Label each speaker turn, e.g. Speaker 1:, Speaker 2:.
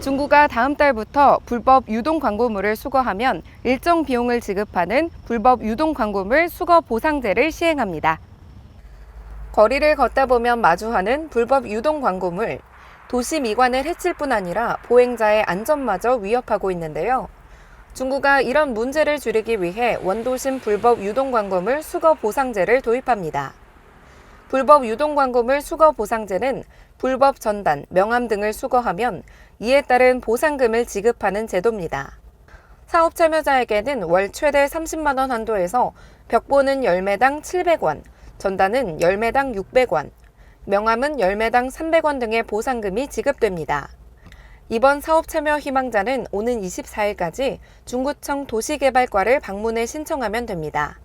Speaker 1: 중구가 다음 달부터 불법 유동 광고물을 수거하면 일정 비용을 지급하는 불법 유동 광고물 수거 보상제를 시행합니다. 거리를 걷다 보면 마주하는 불법 유동 광고물. 도시 미관을 해칠 뿐 아니라 보행자의 안전마저 위협하고 있는데요. 중구가 이런 문제를 줄이기 위해 원도심 불법 유동 광고물 수거 보상제를 도입합니다. 불법 유동 광고물 수거 보상제는 불법 전단, 명함 등을 수거하면 이에 따른 보상금을 지급하는 제도입니다. 사업 참여자에게는 월 최대 30만 원 한도에서 벽보는 열매당 700원, 전단은 열매당 600원, 명함은 열매당 300원 등의 보상금이 지급됩니다. 이번 사업 참여 희망자는 오는 24일까지 중구청 도시개발과를 방문해 신청하면 됩니다.